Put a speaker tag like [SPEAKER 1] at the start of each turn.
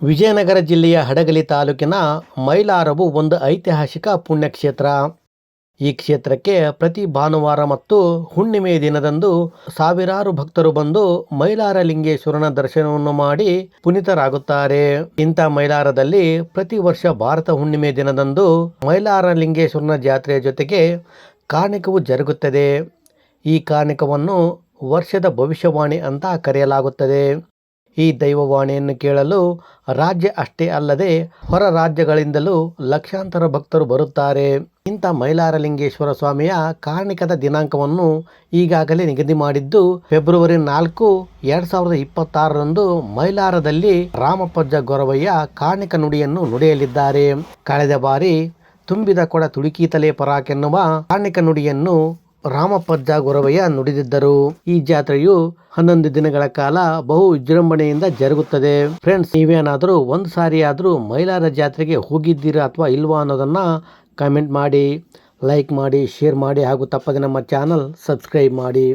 [SPEAKER 1] ವಿಜಯನಗರ ಜಿಲ್ಲೆಯ ಹಡಗಲಿ ತಾಲೂಕಿನ ಮೈಲಾರವು ಒಂದು ಐತಿಹಾಸಿಕ ಪುಣ್ಯಕ್ಷೇತ್ರ. ಈ ಕ್ಷೇತ್ರಕ್ಕೆ ಪ್ರತಿ ಭಾನುವಾರ ಮತ್ತು ಹುಣ್ಣಿಮೆ ದಿನದಂದು ಸಾವಿರಾರು ಭಕ್ತರು ಬಂದು ಮೈಲಾರ ಲಿಂಗೇಶ್ವರನ ದರ್ಶನವನ್ನು ಮಾಡಿ ಪುನೀತರಾಗುತ್ತಾರೆ. ಇಂಥ ಮೈಲಾರದಲ್ಲಿ ಪ್ರತಿ ವರ್ಷ ಭಾರತ ಹುಣ್ಣಿಮೆ ದಿನದಂದು ಮೈಲಾರ ಲಿಂಗೇಶ್ವರನ ಜಾತ್ರೆಯ ಜೊತೆಗೆ ಕಾರ್ಣಿಕವು ಜರುಗುತ್ತದೆ. ಈ ಕಾರ್ಣಿಕವನ್ನು ವರ್ಷದ ಭವಿಷ್ಯವಾಣಿ ಅಂತ ಕರೆಯಲಾಗುತ್ತದೆ. ಈ ದೈವವಾಣಿಯನ್ನು ಕೇಳಲು ರಾಜ್ಯ ಅಷ್ಟೇ ಅಲ್ಲದೆ ಹೊರ ರಾಜ್ಯಗಳಿಂದಲೂ ಲಕ್ಷಾಂತರ ಭಕ್ತರು ಬರುತ್ತಾರೆ. ಇಂಥ ಮೈಲಾರಲಿಂಗೇಶ್ವರ ಸ್ವಾಮಿಯ ಕಾರ್ಣಿಕದ ದಿನಾಂಕವನ್ನು ಈಗಾಗಲೇ ನಿಗದಿ ಮಾಡಿದ್ದು ಫೆಬ್ರವರಿ ನಾಲ್ಕು, ಎರಡ್ ಸಾವಿರದ ಇಪ್ಪತ್ತಾರರಂದು ಮೈಲಾರದಲ್ಲಿ ರಾಮಪ್ಪಜ್ಜ ಗೊರವಯ್ಯ ಕಾರ್ಣಿಕ ನುಡಿಯನ್ನು ನುಡಿಯಲಿದ್ದಾರೆ. ಕಳೆದ ಬಾರಿ ತುಂಬಿದ ಕೊಡ ತುಡುಕೀತಲೇ ಪರಾಕೆನ್ನುವ ಕಾರ್ಣಿಕ ನುಡಿಯನ್ನು ರಾಮಪ್ಪಜ್ಜ ಗೊರವಯ್ಯ ನುಡಿದಿದ್ದರು. ಈ ಜಾತ್ರೆಯು ಹನ್ನೊಂದು ದಿನಗಳ ಕಾಲ ಬಹು ವಿಜೃಂಭಣೆಯಿಂದ ಜರುಗುತ್ತದೆ. ಫ್ರೆಂಡ್ಸ್ ನೀವೇನಾದರೂ ಒಂದು ಸಾರಿ ಆದರೂ ಮೈಲಾರ ಜಾತ್ರೆಗೆ ಹೋಗಿದ್ದೀರಾ ಅಥವಾ ಇಲ್ವಾ ಅನ್ನೋದನ್ನ ಕಮೆಂಟ್ ಮಾಡಿ ಲೈಕ್ ಮಾಡಿ ಶೇರ್ ಮಾಡಿ ಹಾಗೂ ತಪ್ಪದೆ ನಮ್ಮ ಚಾನಲ್ ಸಬ್ಸ್ಕ್ರೈಬ್ ಮಾಡಿ.